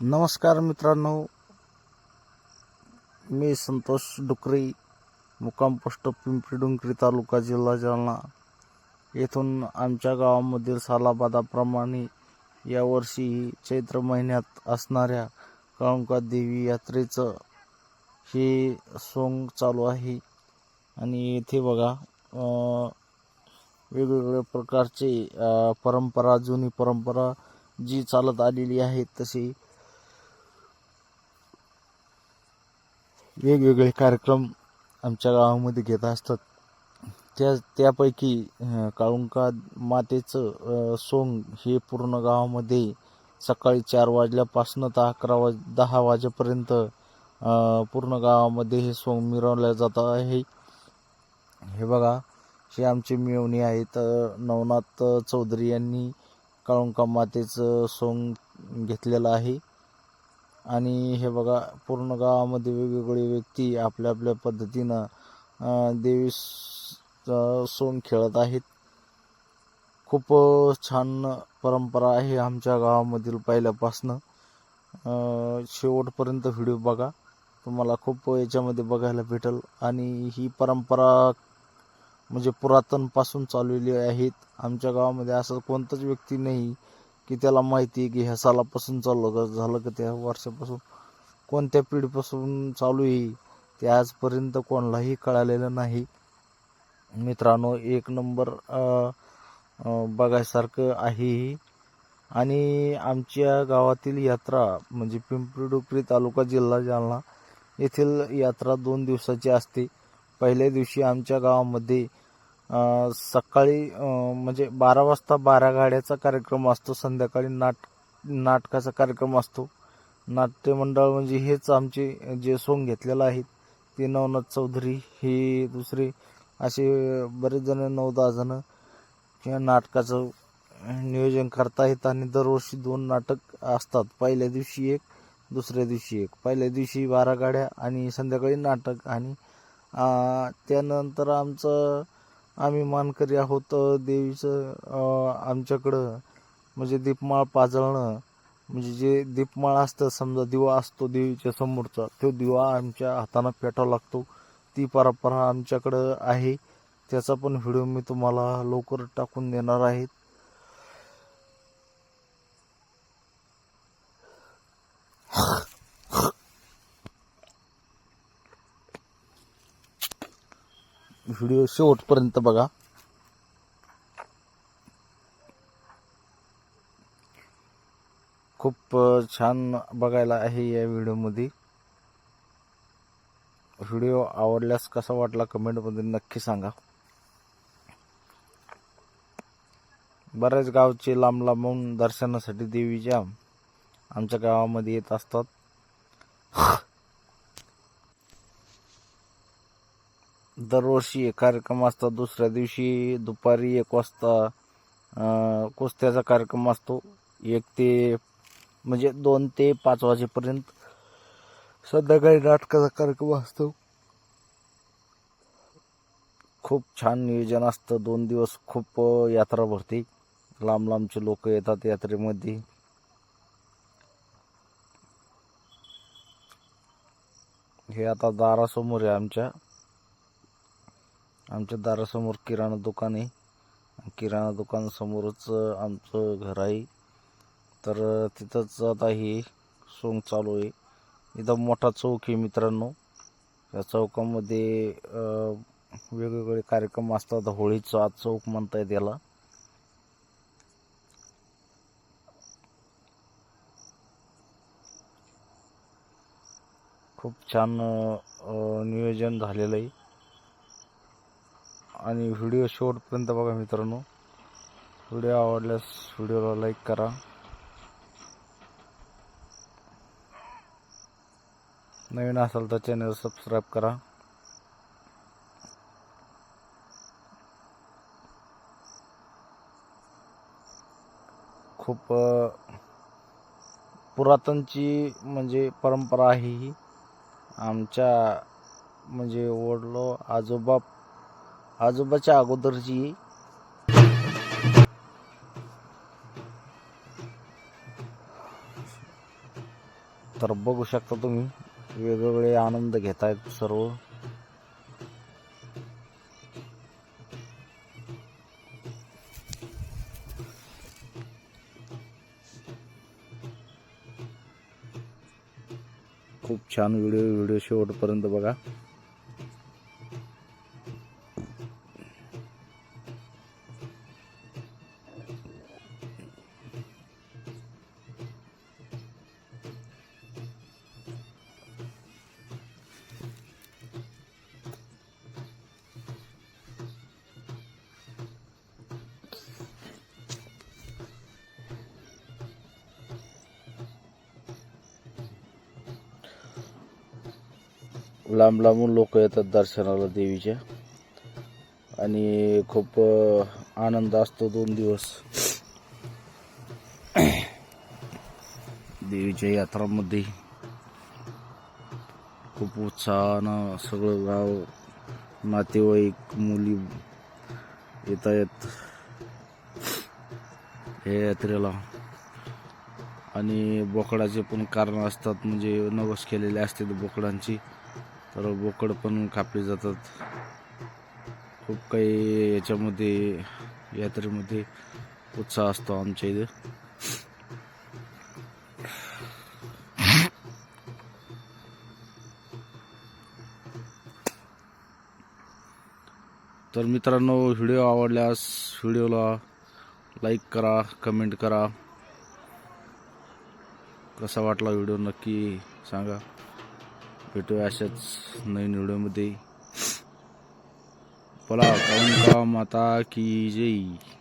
नमस्कार मित्रांनो. मी संतोष डुकरे मुक्काम पोस्ट पिंपरी डुंकरी तालुका जिल्हा जालना. येथून आमच्या गावामधील सालाबादाप्रमाणे यावर्षी चैत्र महिन्यात असणाऱ्या काळुंका देवी यात्रेचं हे सोंग चालू आहे. आणि येथे बघा वेगवेगळ्या प्रकारचे परंपरा जुनी परंपरा जी चालत आलेली आहे तशी वेगवेगळे कार्यक्रम आमच्या गावामध्ये घेत असतात. त्या त्यापैकी काळुंका मातेचं सोंग हे पूर्ण गावामध्ये सकाळी चार वाजल्यापासून तर अकरा वाज दहा वाजेपर्यंत पूर्ण गावामध्ये हे सोंग मिरवलं जात आहे. हे बघा हे आमचे मिळवणी आहेत. नवनाथ चौधरी यांनी काळुंका मातेचं सोंग घेतलेलं आहे. आणि हे बघा पूर्ण गावामध्ये वेगवेगळे व्यक्ती आपल्या आपल्या पद्धतीनं देवी स- खेळत आहेत. खूप छान परंपरा आहे आमच्या गावामधील पहिल्यापासनं. शेवटपर्यंत व्हिडिओ बघा. तुम्हाला खूप याच्यामध्ये बघायला भेटेल. आणि ही परंपरा म्हणजे पुरातनपासून चाललेली आहेत. आमच्या गावामध्ये असं कोणताच व्यक्ती नाही. की त्याला माहिती आहे की ह्या सालापासून चालू का झालं का त्या वर्षापासून? कोणत्या पिढीपासून चालू आहे ते आजपर्यंत कोणालाही कळालेलं नाही. मित्रांनो एक नंबर बघायसारखं आहे ही. आणि आमच्या गावातील यात्रा म्हणजे पिंपरी डुकरी तालुका जिल्हा जालना येथील यात्रा दोन दिवसाची असते. पहिल्या दिवशी आमच्या गावामध्ये सकाळी म्हणजे बारा वाजता बारा गाड्याचा कार्यक्रम असतो संध्याकाळी नाट नाटकाचा कार्यक्रम असतो. नाट्यमंडळ म्हणजे हेच आमचे जे सोंग घेतलेलं आहे ते नवनाथ चौधरी हे दुसरे असे बरेच जण नऊ दहा जण किंवा नाटकाचं नियोजन करतायत आणि दरवर्षी दोन नाटक असतात. पहिल्या दिवशी एक दुसऱ्या दिवशी एक. पहिल्या दिवशी बारा गाड्या आणि संध्याकाळी नाटक आणि त्यानंतर आमचं आम्ही मानकरी आहोत देवीचं आमच्याकडं म्हणजे दीपमाळ पाजळणं म्हणजे जे दीपमाळ असतं समजा दिवा असतो देवीच्या समोरचा तो दिवा आमच्या हातानं पेटावा लागतो. ती परंपरा आमच्याकडं आहे. त्याचा पण व्हिडिओ मी तुम्हाला लवकर टाकून देणार आहे. व्हिडिओ शेवटपर्यंत बघा. खूप छान बघायला आहे या व्हिडिओमध्ये. व्हिडिओ आवडल्यास कसा वाटला कमेंटमध्ये नक्की सांगा. बऱ्याच गावचे लांब लांबून दर्शनासाठी देवीच्या आमच्या गावामध्ये येत असतात. दरवर्षी एक कार्यक्रम असतात दुसऱ्या दिवशी दुपारी एक वाजता कुस्त्याचा कार्यक्रम असतो. एक ते म्हणजे दोन ते पाच वाजेपर्यंत संध्याकाळी नाटकाचा कार्यक्रम असतो. खूप छान नियोजन असतं. दोन दिवस खूप यात्रा भरते. लांब लांबचे लोक येतात यात्रेमध्ये. हे आता दारासमोर आहे आमच्या. आमच्या दारासमोर किराणा दुकान आहे. किराणा दुकान समोरच आमचं घर आहे. तर तिथंच आता हे सोंग चालू आहे. इथं मोठा चौक आहे मित्रांनो. या चौकामध्ये वेगवेगळे कार्यक्रम असतात. होळीचा चौक म्हणता येत याला. खूप छान नियोजन झालेलं आहे. आणि व्हिडिओ शेवटपर्यंत बघा मित्रांनो. व्हिडिओ आवडल्यास व्हिडिओला लाईक करा. नवीन असाल तर चॅनल सबस्क्राईब करा. खूप पुरातनची म्हणजे परंपरा आहे ही. आमच्या म्हणजे वडलो आजोबा आजोबाच्या अगोदरची. तर बघू शकता तुम्ही वेगवेगळे आनंद घेत आहेत सर्व. खूप छान व्हिडिओ व्हिडिओ शेवटपर्यंत बघा. लांब लांबून लोक येतात दर्शनाला देवीच्या. आणि खूप आनंद असतो दोन दिवस. देवीच्या यात्रामध्ये खूप उत्साहानं सगळं गाव नातेवाईक मुली येत आहेत हे यात्रेला. आणि बोकडाचे पण कारण असतात म्हणजे नवस केलेले असतात बोकडांची. तर बोकड पण कापले जातात. खूप काही याच्यामध्ये यात्रेमध्ये उत्साह असतो आमच्या इथे. तर मित्रांनो व्हिडिओ आवडल्यास व्हिडिओला लाईक करा कमेंट करा. कसा वाटला व्हिडिओ नक्की सांगा. भेटूया अशाच नवीन व्हिडिओमध्ये. पला काऊन का माता की जय?